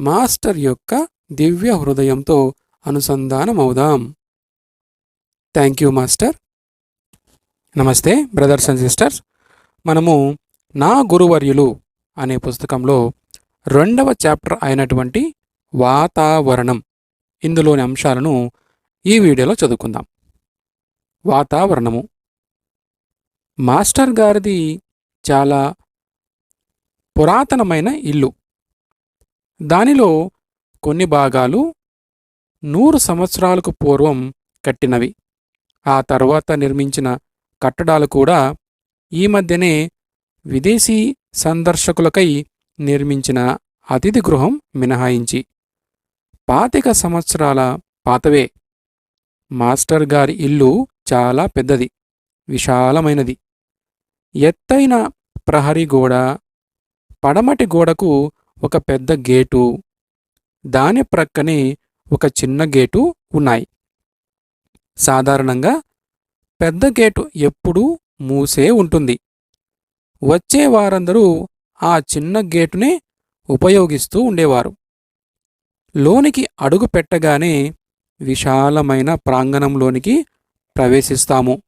Master యొక్క దివ్య హృదయంతో అనుసంధానమవుదాం. Thank you master. నమస్తే బ్రదర్స్ అండ్ సిస్టర్స్. మనము నా గురువర్యులు అనే పుస్తకంలో రెండవ చాప్టర్ అయినటువంటి వాతావరణం ఇందులోని అంశాలను ఈ వీడియోలో చదువుకుందాం. వాతావరణము. మాస్టర్ గారిది చాలా పురాతనమైన ఇల్లు. దానిలో కొన్ని భాగాలు నూరు సంవత్సరాలకు పూర్వం కట్టినవి. ఆ తర్వాత నిర్మించిన కట్టడాలు కూడా ఈ మధ్యనే విదేశీ సందర్శకులకై నిర్మించిన అతిథి గృహం మినహాయించి. పాతిక సంవత్సరాల పాతవే. మాస్టర్ గారి ఇల్లు చాలా పెద్దది విశాలమైనది. ఎత్తైన ప్రహరీ గోడ పడమటి గోడకు ఒక పెద్ద గేటు. దాని ప్రక్కనే ఒక చిన్న గేటు ఉన్నాయి. సాధారణంగా పెద్ద గేటు ఎప్పుడూ మూసే ఉంటుంది. వచ్చే వారందరూ ఆ చిన్న గేటునే ఉపయోగిస్తూ ఉండేవారు. లోనికి అడుగు పెట్టగానే విశాలమైన ప్రాంగణంలోనికి ప్రవేశిస్తాము.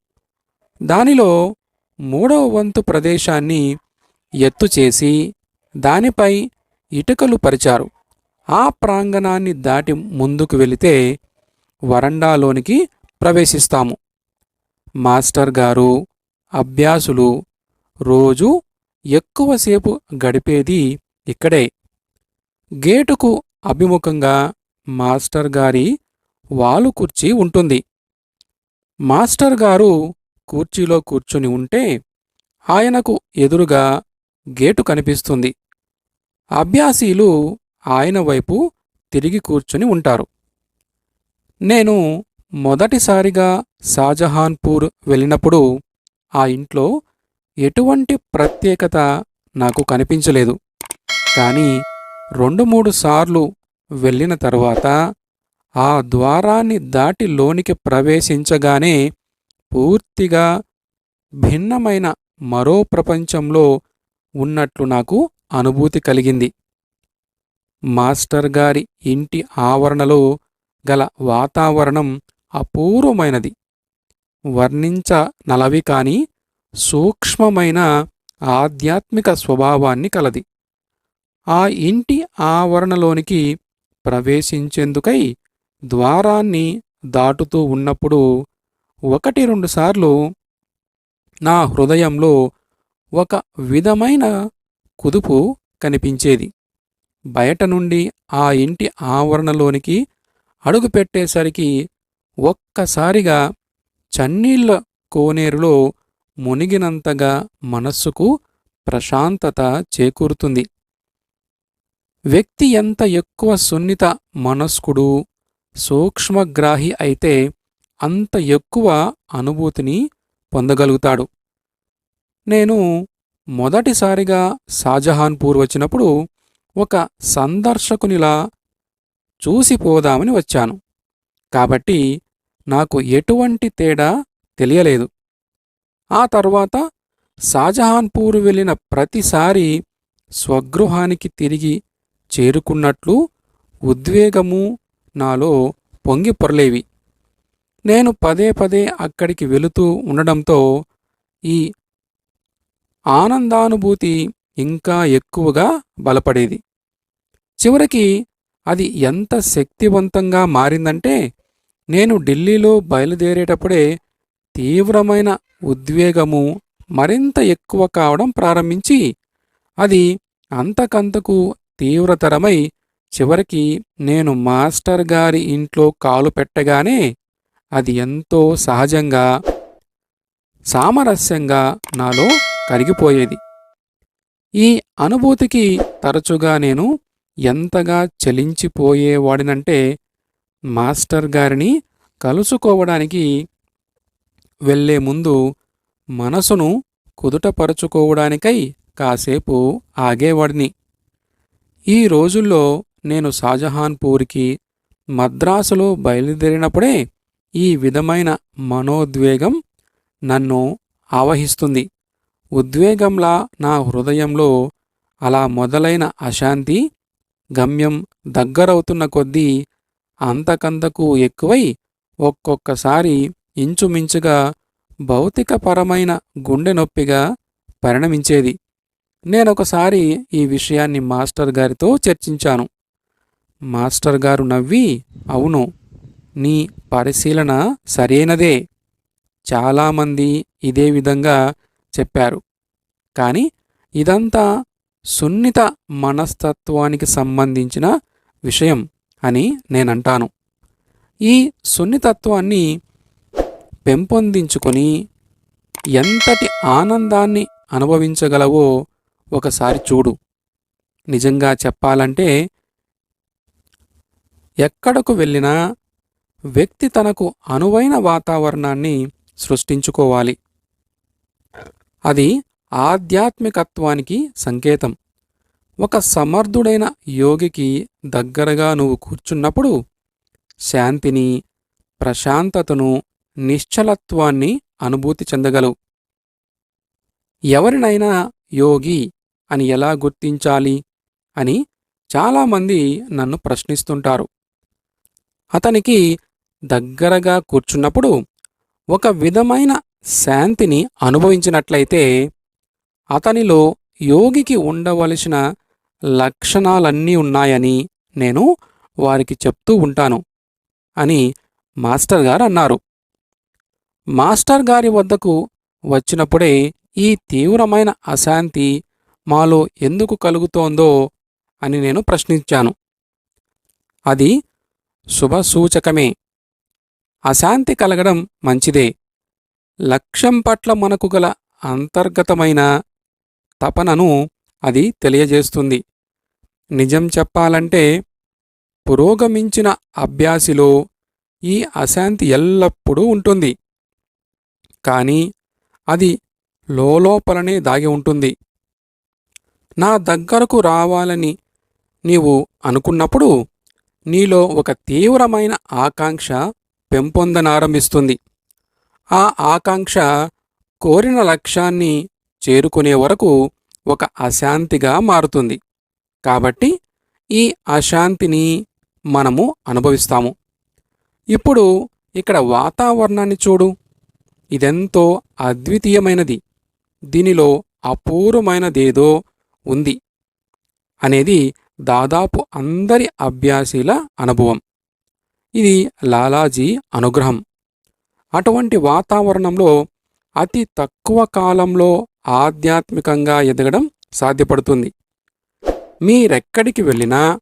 దానిలో మూడవ వంతు ప్రదేశాన్ని ఎత్తు చేసి దానిపై ఇటుకలు పరిచారు. ఆ ప్రాంగణాన్ని దాటి ముందుకు వెళితే వరండాలోనికి ప్రవేశిస్తాము. మాస్టర్ గారు అభ్యాసులు రోజు ఎక్కువసేపు గడిపేది ఇక్కడే. గేటుకు అభిముఖంగా మాస్టర్ గారి వాలు కుర్చీ ఉంటుంది. మాస్టర్ గారు కుర్చీలో కూర్చుని ఉంటే ఆయనకు ఎదురుగా గేటు కనిపిస్తుంది. అభ్యాసీలు ఆయన వైపు తిరిగి కూర్చుని ఉంటారు. నేను మొదటిసారిగా షాజహాన్పూర్ వెళ్ళినప్పుడు ఆ ఇంట్లో ఎటువంటి ప్రత్యేకత నాకు కనిపించలేదు. కానీ రెండు మూడు సార్లు వెళ్ళిన తరువాత ఆ ద్వారాన్ని దాటి లోనికి ప్రవేశించగానే పూర్తిగా భిన్నమైన మరో ప్రపంచంలో ఉన్నట్లు నాకు అనుభూతి కలిగింది. మాస్టర్ గారి ఇంటి ఆవరణలో గల వాతావరణం అపూర్వమైనది. వర్ణించ నలవి కాని సూక్ష్మమైన ఆధ్యాత్మిక స్వభావాన్ని కలది. ఆ ఇంటి ఆవరణలోనికి ప్రవేశించేందుకై ద్వారాన్ని దాటుతూ ఉన్నప్పుడు ఒకటి రెండుసార్లు నా హృదయంలో ఒక విధమైన కుదుపు కనిపించేది. బయట నుండి ఆ ఇంటి ఆవరణలోనికి అడుగుపెట్టేసరికి ఒక్కసారిగా చన్నీళ్ళ కోనేరులో మునిగినంతగా మనస్సుకు ప్రశాంతత చేకూరుతుంది. వ్యక్తి ఎంత ఎక్కువ సున్నిత మనస్కుడు సూక్ష్మగ్రాహి అయితే అంత ఎక్కువ అనుభూతిని పొందగలుగుతాడు. నేను మొదటిసారిగా షాజహాన్పూర్ వచ్చినప్పుడు ఒక సందర్శకునిలా చూసిపోదామని వచ్చాను. కాబట్టి నాకు ఎటువంటి తేడా తెలియలేదు. ఆ తర్వాత షాజహాన్పూర్ వెళ్ళిన ప్రతిసారి స్వగృహానికి తిరిగి చేరుకున్నట్లు ఉద్వేగము నాలో పొంగి పొరలేవి. నేను పదే పదే అక్కడికి వెళుతూ ఉండడంతో ఈ ఆనందానుభూతి ఇంకా ఎక్కువగా బలపడేది. చివరికి అది ఎంత శక్తివంతంగా మారిందంటే నేను ఢిల్లీలో బయలుదేరేటప్పుడే తీవ్రమైన ఉద్వేగము మరింత ఎక్కువ కావడం ప్రారంభించి అది అంతకంతకు తీవ్రతరమై చివరికి నేను మాస్టర్ గారి ఇంట్లో కాలు పెట్టగానే అది ఎంతో సహజంగా సామరస్యంగా నాలో కరిగిపోయేది. ఈ అనుభూతికి తరచుగా నేను ఎంతగా చలించిపోయేవాడినంటే మాస్టర్ గారిని కలుసుకోవడానికి వెళ్ళే ముందు మనసును కుదుటపరుచుకోవడానికై కాసేపు ఆగేవాడిని. ఈ రోజుల్లో నేను షాజహాన్పూర్కి మద్రాసులో బయలుదేరినప్పుడే ఈ విధమైన మనోద్వేగం నన్ను ఆవహిస్తుంది. ఉద్వేగంలా నా హృదయంలో అలా మొదలైన అశాంతి గమ్యం దగ్గరవుతున్న కొద్దీ అంతకంతకు ఎక్కువై ఒక్కొక్కసారి ఇంచుమించుగా భౌతికపరమైన గుండె నొప్పిగా పరిణమించేది. నేనొకసారి ఈ విషయాన్ని మాస్టర్ గారితో చర్చించాను. మాస్టర్ గారు నవ్వి అవును నీ పరిశీలన సరైనదే. చాలామంది ఇదే విధంగా చెప్పారు. కానీ ఇదంతా సున్నిత మనస్తత్వానికి సంబంధించిన విషయం అని నేనంటాను. ఈ సున్నితత్వాన్ని పెంపొందించుకొని ఎంతటి ఆనందాన్ని అనుభవించగలవో ఒకసారి చూడు. నిజంగా చెప్పాలంటే ఎక్కడకు వెళ్ళినా వ్యక్తి తనకు అనువైన వాతావరణాన్ని సృష్టించుకోవాలి. అది ఆధ్యాత్మికత్వానికి సంకేతం. ఒక సమర్థుడైన యోగికి దగ్గరగా నువ్వు కూర్చున్నప్పుడు శాంతిని ప్రశాంతతను నిశ్చలత్వాన్ని అనుభూతి చెందగలవు. ఎవరినైనా యోగి అని ఎలా గుర్తించాలి అని చాలామంది నన్ను ప్రశ్నిస్తుంటారు. అతనికి దగ్గరగా కూర్చున్నప్పుడు ఒక విధమైన శాంతిని అనుభవించినట్లయితే అతనిలో యోగికి ఉండవలసిన లక్షణాలన్నీ ఉన్నాయని నేను వారికి చెప్తూ ఉంటాను అని మాస్టర్ గారు అన్నారు. మాస్టర్ గారి వద్దకు వచ్చినప్పుడే ఈ తీవ్రమైన అశాంతి మాలో ఎందుకు కలుగుతోందో అని నేను ప్రశ్నించాను. అది శుభసూచకమే. అశాంతి కలగడం మంచిదే. లక్ష్యం పట్ల మనకు గల అంతర్గతమైన తపనను అది తెలియజేస్తుంది. నిజం చెప్పాలంటే పురోగమించిన అభ్యాసిలో ఈ అశాంతి ఎల్లప్పుడూ ఉంటుంది. కానీ అది లోపలనే దాగి ఉంటుంది. నా దగ్గరకు రావాలని నీవు అనుకున్నప్పుడు నీలో ఒక తీవ్రమైన ఆకాంక్ష పెంపొందనారంభిస్తుంది. ఆ ఆకాంక్ష కోరిన లక్ష్యాన్ని చేరుకునే వరకు ఒక అశాంతిగా మారుతుంది. కాబట్టి ఈ అశాంతిని మనము అనుభవిస్తాము. ఇప్పుడు ఇక్కడ వాతావరణాన్ని చూడు. ఇదెంతో అద్వితీయమైనది. దీనిలో అపూర్వమైనదేదో ఉంది అనేది దాదాపు అందరి అభ్యాసీల అనుభవం. ఇది లాలాజీ అనుగ్రహం. అటువంటి వాతావరణంలో అతి తక్కువ కాలంలో ఆధ్యాత్మికంగా ఎదగడం సాధ్యపడుతుంది. మీరెక్కడికి వెళ్ళినా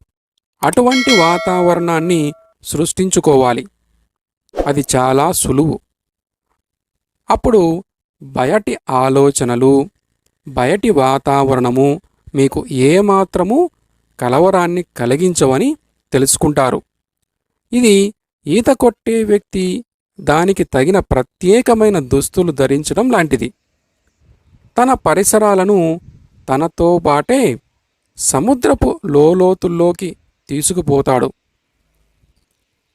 అటువంటి వాతావరణాన్ని సృష్టించుకోవాలి. అది చాలా సులువు. అప్పుడు బయటి ఆలోచనలు బయటి వాతావరణము మీకు ఏమాత్రము కలవరాన్ని కలిగించవని తెలుసుకుంటారు. ఇది ఈత కొట్టే వ్యక్తి దానికి తగిన ప్రత్యేకమైన దుస్తులు ధరించడం లాంటిది. తన పరిసరాలను తనతో పాటే సముద్రపు లోలోతుల్లోకి తీసుకుపోతాడు.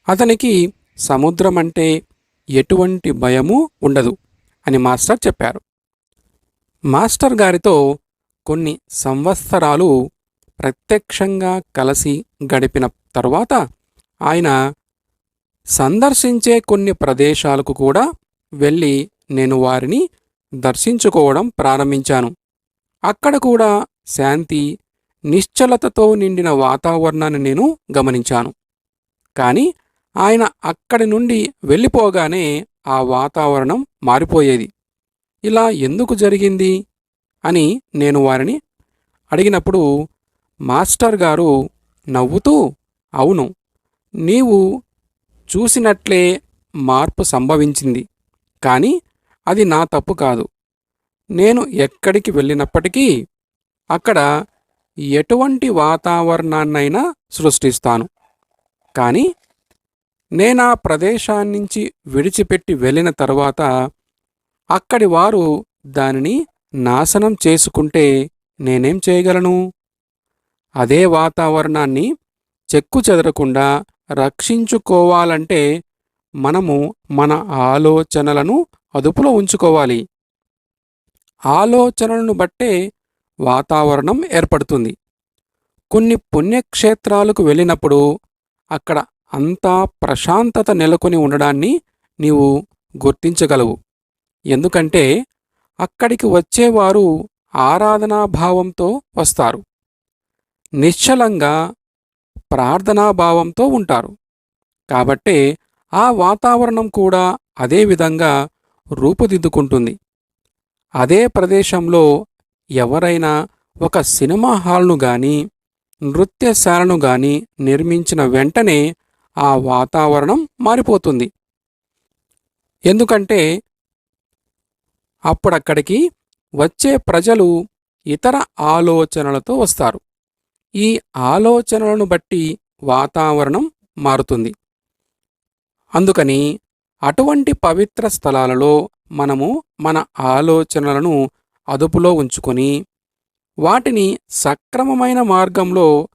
అతనికి సముద్రం అంటే ఎటువంటి భయము ఉండదు అని మాస్టర్ చెప్పారు. మాస్టర్ గారితో కొన్ని సంవత్సరాలు ప్రత్యక్షంగా కలిసి గడిపిన తరువాత ఆయన సందర్శించే కొన్ని ప్రదేశాలకు కూడా వెళ్ళి నేను వారిని దర్శించుకోవడం ప్రారంభించాను. అక్కడ కూడా శాంతి నిశ్చలతతో నిండిన వాతావరణాన్ని నేను గమనించాను. కానీ ఆయన అక్కడి నుండి వెళ్ళిపోగానే ఆ వాతావరణం మారిపోయేది. ఇలా ఎందుకు జరిగింది? అని నేను వారిని అడిగినప్పుడు మాస్టర్ గారు నవ్వుతూ అవును నీవు చూసినట్లే మార్పు సంభవించింది. కానీ అది నా తప్పు కాదు. నేను ఎక్కడికి వెళ్ళినప్పటికీ అక్కడ ఎటువంటి వాతావరణాన్నైనా సృష్టిస్తాను. కానీ నేనా ప్రదేశాన్నించి విడిచిపెట్టి వెళ్ళిన తర్వాత అక్కడి వారు దానిని నాశనం చేసుకుంటే నేనేం చేయగలను? అదే వాతావరణాన్ని చెక్కు చెదరకుండా రక్షించుకోవాలంటే మనము మన ఆలోచనలను అదుపులో ఉంచుకోవాలి. ఆలోచనలను బట్టే వాతావరణం ఏర్పడుతుంది. కొన్ని పుణ్యక్షేత్రాలకు వెళ్ళినప్పుడు అక్కడ అంతా ప్రశాంతత నెలకొని ఉండడాన్ని నీవు గుర్తించగలవు. ఎందుకంటే అక్కడికి వచ్చేవారు ఆరాధనాభావంతో వస్తారు. నిశ్చలంగా ప్రార్థనాభావంతో ఉంటారు. కాబట్టే ఆ వాతావరణం కూడా అదే విధంగా రూపుదిద్దుకుంటుంది. అదే ప్రదేశంలో ఎవరైనా ఒక సినిమా హాల్ను గాని నృత్యశాలను గాని నిర్మించిన వెంటనే ఆ వాతావరణం మారిపోతుంది. ఎందుకంటే అప్పుడక్కడికి వచ్చే ప్రజలు ఇతర ఆలోచనలతో వస్తారు. ఈ ఆలోచనలను బట్టి వాతావరణం మారుతుంది. అందుకని అటువంటి పవిత్ర స్థలాలలో మనము మన ఆలోచనలను అదుపులో ఉంచుకొని వాటిని సక్రమమైన మార్గంలో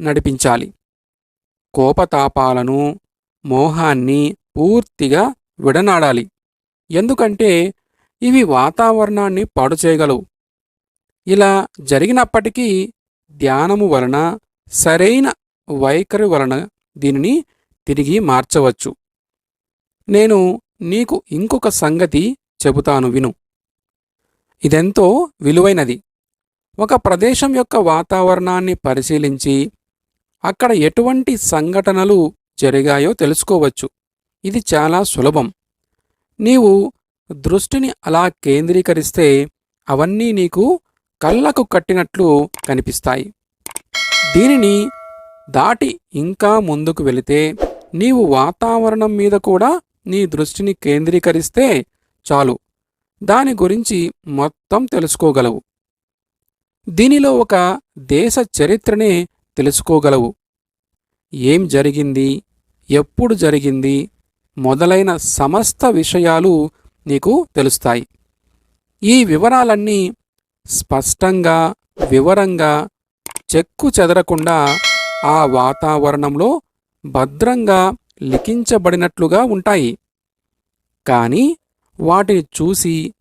నడిపించాలి. కోపతాపాలను మోహాన్ని పూర్తిగా విడనాడాలి. ఎందుకంటే ఇవి వాతావరణాన్ని పాడు చేయగలవు ఇలా జరిగినప్పటికీ ధ్యానము వలన సరైన వైఖరి వలన దీనిని తిరిగి మార్చవచ్చు. నేను నీకు ఇంకొక సంగతి చెబుతాను విను. ఇదెంతో విలువైనది. ఒక ప్రదేశం యొక్క వాతావరణాన్ని పరిశీలించి అక్కడ ఎటువంటి సంఘటనలు జరిగాయో తెలుసుకోవచ్చు. ఇది చాలా సులభం. నీవు దృష్టిని అలా కేంద్రీకరిస్తే అవన్నీ నీకు కళ్ళకు కట్టినట్లు కనిపిస్తాయి. దీనిని దాటి ఇంకా ముందుకు వెళితే నీవు వాతావరణం మీద కూడా నీ దృష్టిని కేంద్రీకరిస్తే చాలు. దాని గురించి మొత్తం తెలుసుకోగలవు. దీనిలో ఒక దేశ చరిత్రనే తెలుసుకోగలవు. ఏం జరిగింది? ఎప్పుడు జరిగింది? మొదలైన సమస్త విషయాలు నీకు తెలుస్తాయి. ఈ వివరాలన్నీ స్పష్టంగా వివరంగా చెక్కు చెదరకుండా ఆ వాతావరణంలో భద్రంగా లిఖించబడినట్లుగా ఉంటాయి. కానీ వాటిని చూసి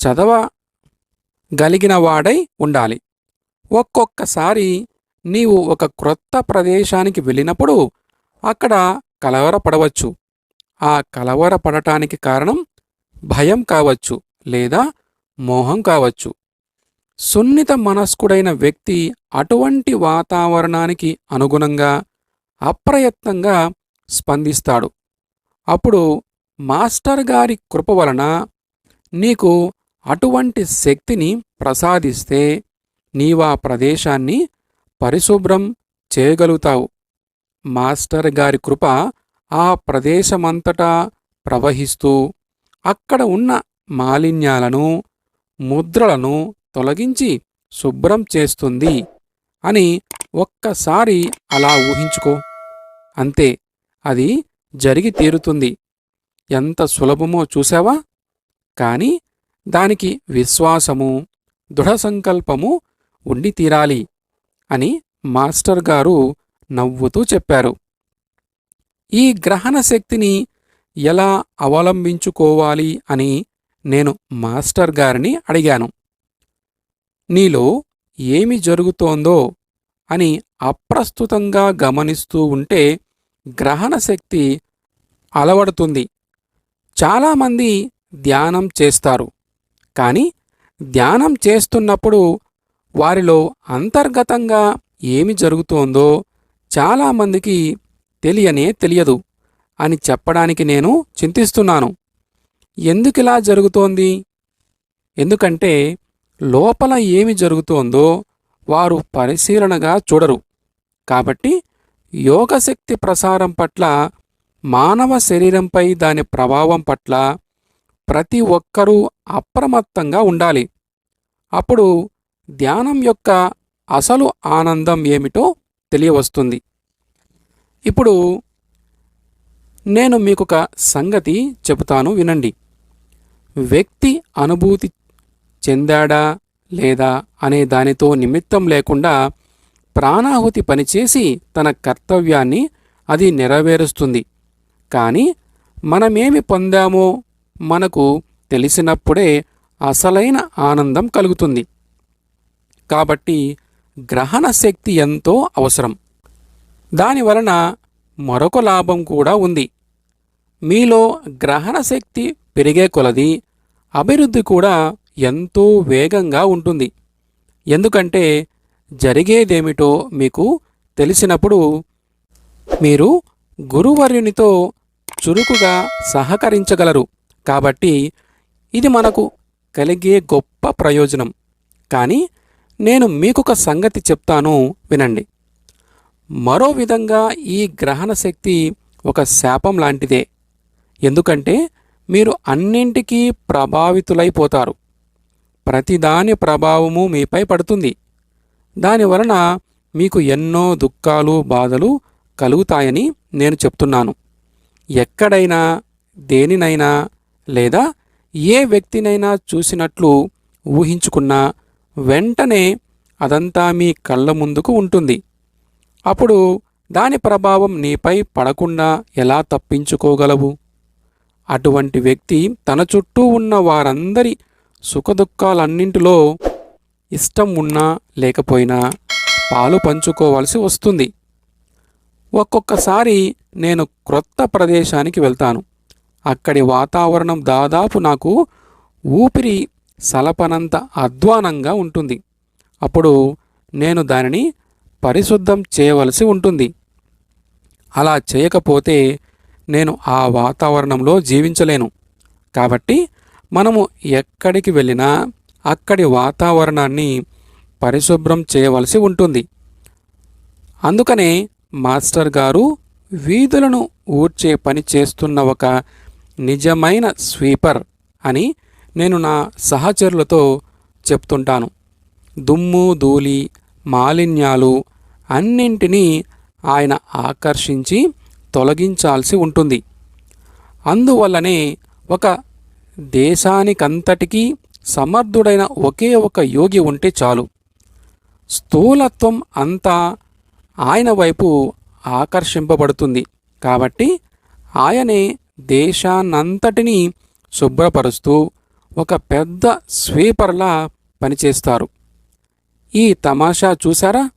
చదవగలిగినవాడై ఉండాలి. ఒక్కొక్కసారి నీవు ఒక క్రొత్త ప్రదేశానికి వెళ్ళినప్పుడు అక్కడ కలవరపడవచ్చు. ఆ కలవరపడటానికి కారణం భయం కావచ్చు లేదా మోహం కావచ్చు. సున్నిత మనస్కుడైన వ్యక్తి అటువంటి వాతావరణానికి అనుగుణంగా అప్రయత్నంగా స్పందిస్తాడు. అప్పుడు మాస్టర్ గారి కృప వలన నీకు అటువంటి శక్తిని ప్రసాదిస్తే నీవా ప్రదేశాన్ని పరిశుభ్రం చేయగలుగుతావు. మాస్టర్ గారి కృప ఆ ప్రదేశమంతటా ప్రవహిస్తూ అక్కడ ఉన్న మాలిన్యాలను ముద్రలను తొలగించి శుభ్రం చేస్తుంది అని ఒక్కసారి అలా ఊహించుకో. అంతే అది జరిగి తీరుతుంది. ఎంత సులభమో చూసావా కాని దానికి విశ్వాసము దృఢ సంకల్పము ఉండి తీరాలి అని మాస్టర్ గారు నవ్వుతూ చెప్పారు. ఈ గ్రహణ శక్తిని ఎలా అవలంబించుకోవాలి అని నేను మాస్టర్ గారిని అడిగాను. నీలో ఏమి జరుగుతోందో అని అప్రస్తుతంగా గమనిస్తూ ఉంటే గ్రహణ శక్తి అలవడుతుంది. చాలామంది ధ్యానం చేస్తారు. కానీ ధ్యానం చేస్తున్నప్పుడు వారిలో అంతర్గతంగా ఏమి జరుగుతోందో చాలామందికి తెలియనే తెలియదు అని చెప్పడానికి నేను చింతిస్తున్నాను. ఎందుకిలా జరుగుతోంది? ఎందుకంటే లోపల ఏమి జరుగుతోందో వారు పరిశీలనగా చూడరు. కాబట్టి యోగశక్తి ప్రసారం పట్ల మానవ శరీరంపై దాని ప్రభావం పట్ల ప్రతి ఒక్కరూ అప్రమత్తంగా ఉండాలి. అప్పుడు ధ్యానం యొక్క అసలు ఆనందం ఏమిటో తెలియవస్తుంది. ఇప్పుడు నేను మీకొక సంగతి చెబుతాను వినండి. వ్యక్తి అనుభూతి చెందాడా లేదా అనే దానితో నిమిత్తం లేకుండా ప్రాణాహుతి పనిచేసి తన కర్తవ్యాన్ని అది నెరవేరుస్తుంది. కానీ మనమేమి పొందామో మనకు తెలిసినప్పుడే అసలైన ఆనందం కలుగుతుంది. కాబట్టి గ్రహణ శక్తి ఎంతో అవసరం. దానివలన మరొక లాభం కూడా ఉంది. మీలో గ్రహణ శక్తి పెరిగే కొలది అభివృద్ధి కూడా ఎంతో వేగంగా ఉంటుంది. ఎందుకంటే జరిగేదేమిటో మీకు తెలిసినప్పుడు మీరు గురువర్యునితో చురుకుగా సహకరించగలరు. కాబట్టి ఇది మనకు కలిగే గొప్ప ప్రయోజనం. కానీ నేను మీకొక సంగతి చెప్తాను వినండి. మరో విధంగా ఈ గ్రహణ శక్తి ఒక శాపం లాంటిదే. ఎందుకంటే మీరు అన్నింటికీ ప్రభావితులైపోతారు. ప్రతిదాని ప్రభావము మీపై పడుతుంది. దానివలన మీకు ఎన్నో దుఃఖాలు బాధలు కలుగుతాయని నేను చెప్తున్నాను. ఎక్కడైనా దేనినైనా లేదా ఏ వ్యక్తినైనా చూసినట్లు ఊహించుకున్నా వెంటనే అదంతా మీ కళ్ళ ముందుకు ఉంటుంది. అప్పుడు దాని ప్రభావం నీపై పడకుండా ఎలా తప్పించుకోగలవు? అటువంటి వ్యక్తి తన చుట్టూ ఉన్న వారందరి సుఖదుఖాలన్నింటిలో ఇష్టం ఉన్నా లేకపోయినా పాలు పంచుకోవాల్సి వస్తుంది. ఒక్కొక్కసారి నేను క్రొత్త ప్రదేశానికి వెళ్తాను. అక్కడి వాతావరణం దాదాపు నాకు ఊపిరి సలపనంత అధ్వానంగా ఉంటుంది. అప్పుడు నేను దానిని పరిశుద్ధం చేయవలసి ఉంటుంది. అలా చేయకపోతే నేను ఆ వాతావరణంలో జీవించలేను. కాబట్టి మనము ఎక్కడికి వెళ్ళినా అక్కడి వాతావరణాన్ని పరిశుభ్రం చేయవలసి ఉంటుంది. అందుకనే మాస్టర్ గారు వీధులను ఊడ్చే పని చేస్తున్న ఒక నిజమైన స్వీపర్ అని నేను నా సహచరులతో చెప్తుంటాను. దుమ్ము ధూళి మాలిన్యాలు అన్నింటినీ ఆయన ఆకర్షించి తొలగించాల్సి ఉంటుంది. అందువల్లనే ఒక దేశానికంతటికీ సమర్థుడైన ఒకే ఒక యోగి ఉంటే చాలు. స్థూలత్వం అంతా ఆయన వైపు ఆకర్షింపబడుతుంది. కాబట్టి ఆయనే దేశాన్నంతటినీ శుభ్రపరుస్తూ ఒక పెద్ద స్వీపర్లా పనిచేస్తారు. ఈ తమాషా చూసారా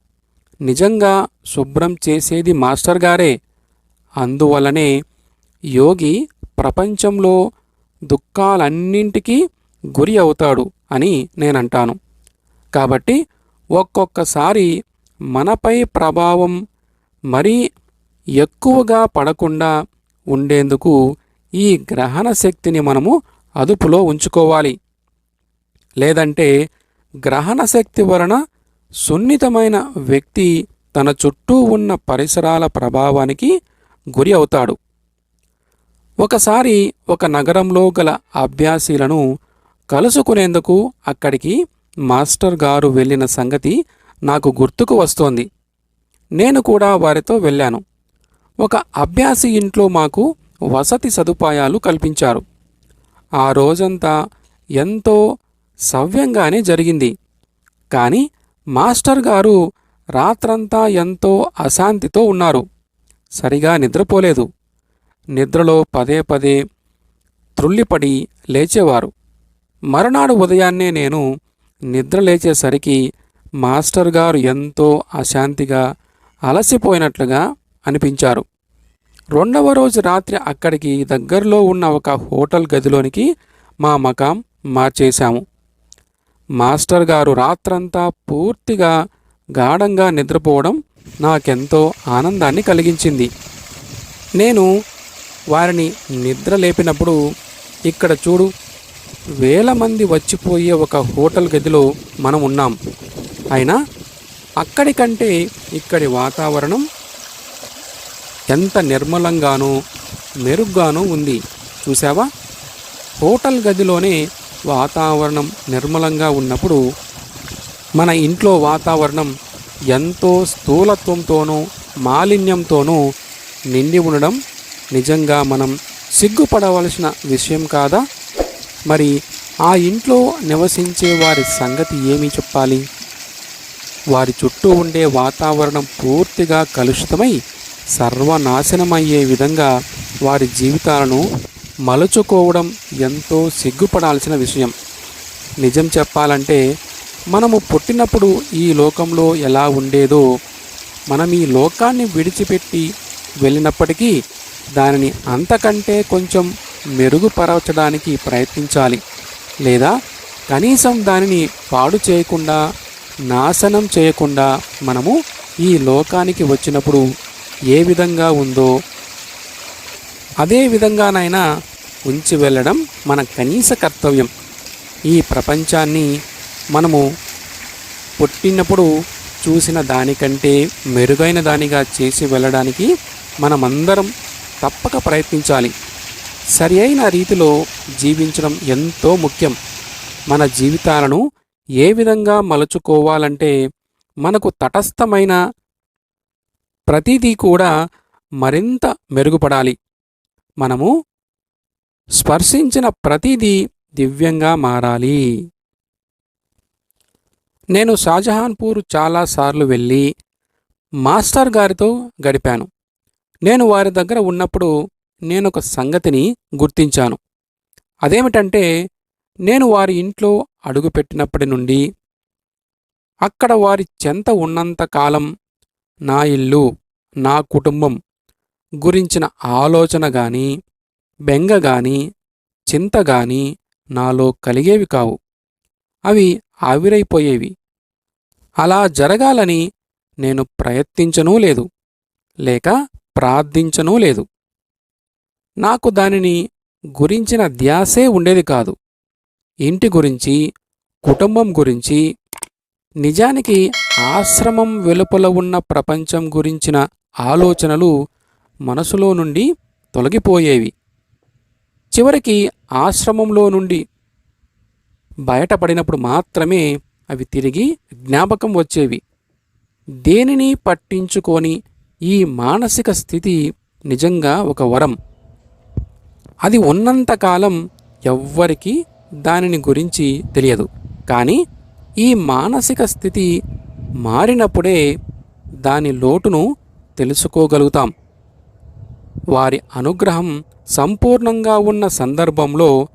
నిజంగా శుభ్రం చేసేది మాస్టర్ గారే. అందువలనే యోగి ప్రపంచంలో దుఃఖాలన్నింటికీ గురి అవుతాడు అని నేనంటాను. కాబట్టి ఒక్కొక్కసారి మనపై ప్రభావం మరీ ఎక్కువగా పడకుండా ఉండేందుకు ఈ గ్రహణ శక్తిని మనము అదుపులో ఉంచుకోవాలి. లేదంటే గ్రహణ శక్తి వలన సున్నితమైన వ్యక్తి తన చుట్టూ ఉన్న పరిసరాల ప్రభావానికి గురి అవుతాడు. ఒకసారి ఒక నగరంలో గల అభ్యాసీలను కలుసుకునేందుకు అక్కడికి మాస్టర్ గారు వెళ్ళిన సంగతి నాకు గుర్తుకు వస్తోంది. నేను కూడా వారితో వెళ్ళాను. ఒక అభ్యాసి ఇంట్లో మాకు వసతి సదుపాయాలు కల్పించారు. ఆ రోజంతా ఎంతో సవ్యంగానే జరిగింది. కానీ మాస్టర్ గారు రాత్రంతా ఎంతో అశాంతితో ఉన్నారు. సరిగా నిద్రపోలేదు. నిద్రలో పదే పదే త్రుళ్ళిపడి లేచేవారు. మరునాడు ఉదయాన్నే నేను నిద్ర లేచేసరికి మాస్టర్ గారు ఎంతో అశాంతిగా అలసిపోయినట్లుగా అనిపించారు. రెండవ రోజు రాత్రి అక్కడికి దగ్గరలో ఉన్న ఒక హోటల్ గదిలోనికి మా మకాం మార్చేశాము. మాస్టర్ గారు రాత్రంతా పూర్తిగా గాఢంగా నిద్రపోవడం నాకెంతో ఆనందాన్ని కలిగించింది. నేను వారిని నిద్ర లేపినప్పుడు ఇక్కడ చూడు వేల మంది వచ్చిపోయే ఒక హోటల్ గదిలో మనం ఉన్నాం. అయినా అక్కడి కంటే ఇక్కడి వాతావరణం ఎంత నిర్మలంగానో మెరుగ్గానో ఉంది. చూసావా హోటల్ గదిలోనే వాతావరణం నిర్మలంగా ఉన్నప్పుడు మన ఇంట్లో వాతావరణం ఎంతో స్థూలత్వంతోనూ మాలిన్యంతోనూ నిండి ఉండడం నిజంగా మనం సిగ్గుపడవలసిన విషయం కాదా? మరి ఆ ఇంట్లో నివసించే వారి సంగతి ఏమి చెప్పాలి? వారి చుట్టూ ఉండే వాతావరణం పూర్తిగా కలుషితమై సర్వనాశనమయ్యే విధంగా వారి జీవితాలను మలుచుకోవడం ఎంతో సిగ్గుపడాల్సిన విషయం. నిజం చెప్పాలంటే మనము పుట్టినప్పుడు ఈ లోకంలో ఎలా ఉండేదో మనం ఈ లోకాన్ని విడిచిపెట్టి వెళ్ళినప్పటికీ దానిని అంతకంటే కొంచెం మెరుగుపరచడానికి ప్రయత్నించాలి. లేదా కనీసం దానిని పాడు చేయకుండా నాశనం చేయకుండా మనము ఈ లోకానికి వచ్చినప్పుడు ఏ విధంగా ఉందో అదే విధంగానైనా ఉంచి వెళ్ళడం మన కనీస కర్తవ్యం. ఈ ప్రపంచాన్ని మనము పుట్టినప్పుడు చూసిన దానికంటే మెరుగైన దానిగా చేసి వెళ్ళడానికి మనమందరం తప్పక ప్రయత్నించాలి. సరి అయిన రీతిలో జీవించడం ఎంతో ముఖ్యం. మన జీవితాలను ఏ విధంగా మలుచుకోవాలంటే మనకు తటస్థమైన ప్రతిదీ కూడా మరింత మెరుగుపడాలి. మనము స్పర్శించిన ప్రతిదీ దివ్యంగా మారాలి. నేను షాజహాన్పూర్ చాలాసార్లు వెళ్ళి మాస్టర్ గారితో గడిపాను. నేను వారి దగ్గర ఉన్నప్పుడు నేను ఒక సంగతిని గుర్తించాను. అదేమిటంటే నేను వారి ఇంట్లో అడుగుపెట్టినప్పటి నుండి అక్కడ వారి చెంత ఉన్నంత కాలం నా ఇల్లు నా కుటుంబం గురించిన ఆలోచన గాని బెంగ గాని చింత గాని నాలో కలిగేవి కావు. అవి ఆవిరైపోయేవి. అలా జరగాలని నేను ప్రయత్నించనూ లేదు. లేక ప్రార్థించనూ లేదు. నాకు దానిని గురించిన ధ్యాసే ఉండేది కాదు. ఇంటి గురించి కుటుంబం గురించి నిజానికి ఆశ్రమం వెలుపల ఉన్న ప్రపంచం గురించిన ఆలోచనలు మనసులో నుండి తొలగిపోయేవి. చివరికి ఆశ్రమంలో నుండి బయటపడినప్పుడు మాత్రమే అవి తిరిగి జ్ఞాపకం వచ్చేవి. దేనిని పట్టించుకొని ఈ మానసిక స్థితి నిజంగా ఒక వరం. అది ఉన్నంతకాలం ఎవ్వరికీ దానిని గురించి తెలియదు. కానీ ఈ మానసిక స్థితి మారినప్పుడే దాని లోటును తెలుసుకోగలుగుతాం. వారి అనుగ్రహం సంపూర్ణంగా ఉన్న సందర్భంలో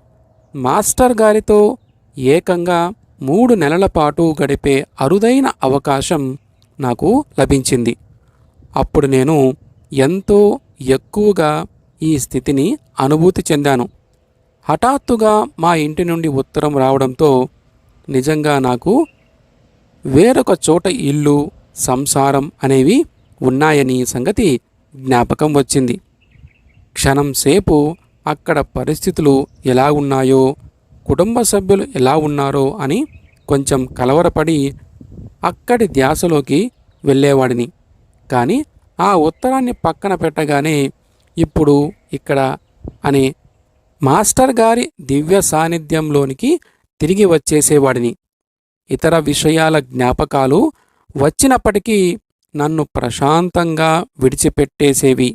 మాస్టర్ గారితో ఏకంగా మూడు నెలల పాటు గడిపే అరుదైన అవకాశం నాకు లభించింది. అప్పుడు నేను ఎంతో ఎక్కువగా ఈ స్థితిని అనుభూతి చెందాను. హఠాత్తుగా మా ఇంటి నుండి ఉత్తరం రావడంతో నిజంగా నాకు వేరొక చోట ఇల్లు సంసారం అనేవి ఉన్నాయని సంగతి జ్ఞాపకం వచ్చింది. క్షణం సేపు అక్కడ పరిస్థితులు ఎలా ఉన్నాయో కుటుంబ సభ్యులు ఎలా ఉన్నారో అని కొంచెం కలవరపడి అక్కడి ధ్యాసలోకి వెళ్ళేవాడిని. కానీ ఆ ఉత్తరాన్ని పక్కన పెట్టగానే ఇప్పుడు ఇక్కడ అనే మాస్టర్ గారి దివ్య సాన్నిధ్యంలోనికి తిరిగి వచ్చేసేవాడిని. ఇతర విషయాల జ్ఞాపకాలు వచ్చినప్పటికీ నన్ను ప్రశాంతంగా విడిచిపెట్టేసేవి.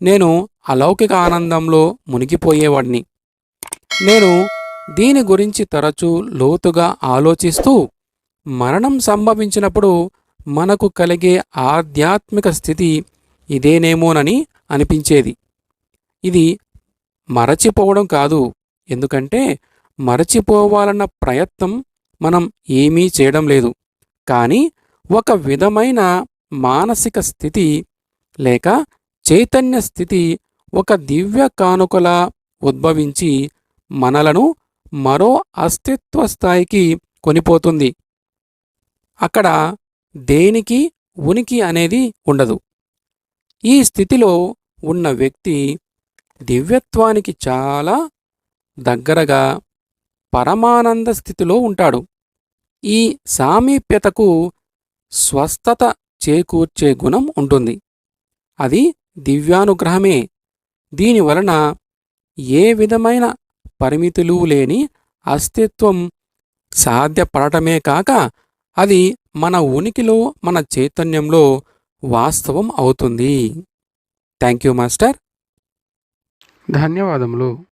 నేను అలౌకిక ఆనందంలో మునిగిపోయేవాడిని. నేను దీని గురించి తరచూ లోతుగా ఆలోచిస్తూ మరణం సంభవించినప్పుడు మనకు కలిగే ఆధ్యాత్మిక స్థితి ఇదేనేమోనని అనిపించేది. ఇది మరచిపోవడం కాదు. ఎందుకంటే మరచిపోవాలన్న ప్రయత్నం మనం ఏమీ చేయడం లేదు. కానీ ఒక విధమైన మానసిక స్థితి లేక చైతన్య స్థితి ఒక దివ్య కానుకలా ఉద్భవించి మనలను మరో అస్తిత్వ స్థాయికి కొనిపోతుంది. అక్కడ దేనికి? ఉనికి అనేది ఉండదు. ఈ స్థితిలో ఉన్న వ్యక్తి దివ్యత్వానికి చాలా దగ్గరగా పరమానంద స్థితిలో ఉంటాడు. ఈ సామీప్యతకు స్వస్థత చేకూర్చే గుణం ఉంటుంది. అది దివ్యానుగ్రహమే. దీనివలన ఏ విధమైన పరిమితులు లేని అస్తిత్వం సాధ్యపడటమే కాక అది మన ఉనికిలో మన చైతన్యంలో వాస్తవం అవుతుంది. థ్యాంక్ యూ మాస్టర్ ధన్యవాదములు.